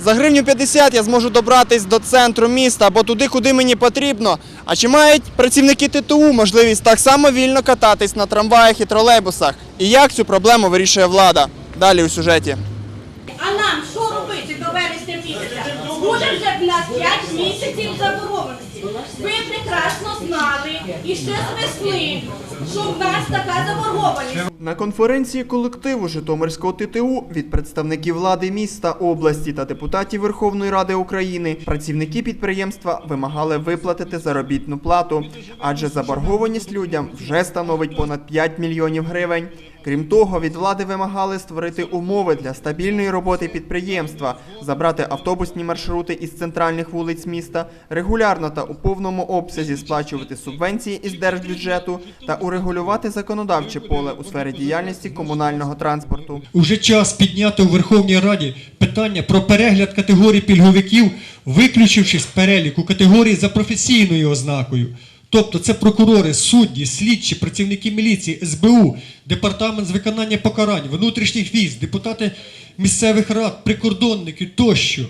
За гривню 50 я зможу добратись до центру міста або туди, куди мені потрібно. А чи мають працівники ТТУ можливість так само вільно кататись на трамваях і тролейбусах? І як цю проблему вирішує влада? Далі у сюжеті. А нам що робити до вересня місяця? Буде вже в нас 5 місяців заборгованості. Ви прекрасно знали і ще з весни, що в нас така заборгованість. На конференції колективу Житомирського ТТУ від представників влади міста, області та депутатів Верховної Ради України працівники підприємства вимагали виплатити заробітну плату, адже заборгованість людям вже становить понад 5 мільйонів гривень. Крім того, від влади вимагали створити умови для стабільної роботи підприємства, забрати автобусні маршрути із центральних вулиць міста, регулярно та у повному обсязі сплачувати субвенції із держбюджету та урегулювати законодавче поле у сфері діяльності комунального транспорту. Уже час підняти у Верховній Раді питання про перегляд категорій пільговиків, виключивши з переліку категорії за професійною ознакою. Тобто це прокурори, судді, слідчі, працівники міліції, СБУ, департамент з виконання покарань, внутрішніх військ, депутати місцевих рад, прикордонники тощо.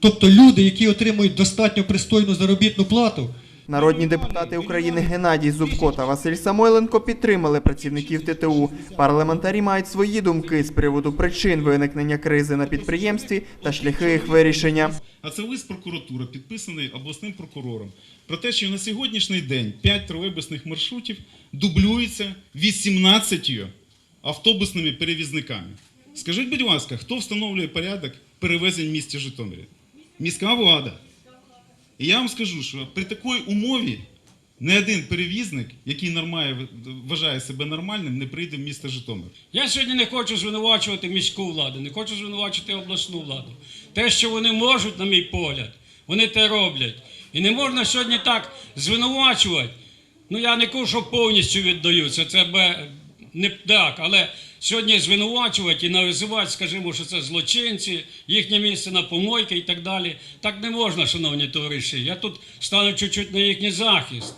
Тобто люди, які отримують достатньо пристойну заробітну плату, Народні депутати України Геннадій Зубко та Василь Самойленко підтримали працівників ТТУ. Парламентарі мають свої думки з приводу причин виникнення кризи на підприємстві та шляхи їх вирішення. А це лист прокуратури, підписаний обласним прокурором, про те, що на сьогоднішній день 5 тролейбусних маршрутів дублюються 18 автобусними перевізниками. Скажіть, будь ласка, хто встановлює порядок перевезень в місті Житомирі? Міська влада. І я вам скажу, що при такій умові не один перевізник, який нормає, вважає себе нормальним, не прийде в місто Житомир. Я сьогодні не хочу звинувачувати міську владу, не хочу звинувачувати обласну владу. Те, що вони можуть, на мій погляд, вони те роблять. І не можна сьогодні так звинувачувати. Ну я не кажу, що повністю віддаються, це бе- не так, але сьогодні звинувачувати і називати, скажімо, що це злочинці, їхнє місце на помойки і так далі. Так не можна, шановні товариші. Я тут стану чуть-чуть на їхній захист.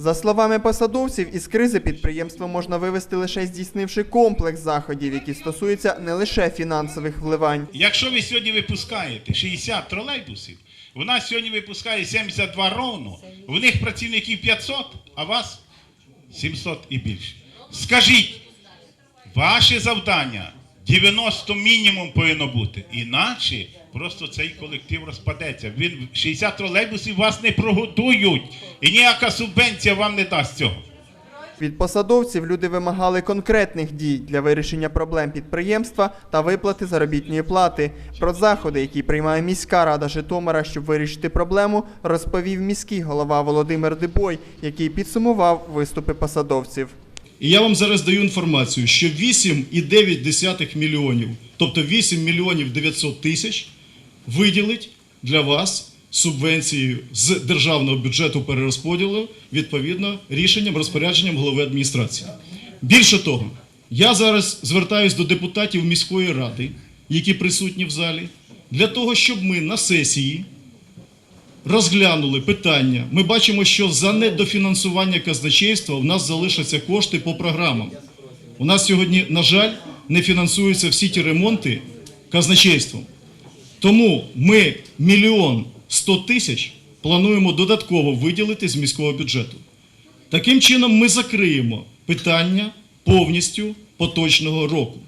За словами посадовців, із кризи підприємство можна вивести лише здійснивши комплекс заходів, які стосуються не лише фінансових вливань. Якщо ви сьогодні випускаєте 60 тролейбусів, у нас сьогодні випускає 72 ровно, в них працівників 500, а вас 700 і більше. Скажіть, ваше завдання 90 мінімум повинно бути. Іначе просто цей колектив розпадеться. Він 60 тролейбусів вас не прогодують. І ніяка субвенція вам не дасть цього. Від посадовців люди вимагали конкретних дій для вирішення проблем підприємства та виплати заробітної плати. Про заходи, які приймає міська рада Житомира, щоб вирішити проблему, розповів міський голова Володимир Дебой, який підсумував виступи посадовців. І я вам зараз даю інформацію, що 8,9 мільйонів, тобто 8 мільйонів 900 тисяч, виділить для вас субвенції з державного бюджету перерозподілу відповідно рішенням розпорядженням голови адміністрації. Більше того, я зараз звертаюся до депутатів міської ради, які присутні в залі, для того, щоб ми на сесії розглянули питання. Ми бачимо, що за недофінансування казначейства в нас залишаться кошти по програмам. У нас сьогодні, на жаль, не фінансуються всі ті ремонти казначейством. Тому ми мільйон сто тисяч плануємо додатково виділити з міського бюджету. Таким чином, ми закриємо питання повністю поточного року.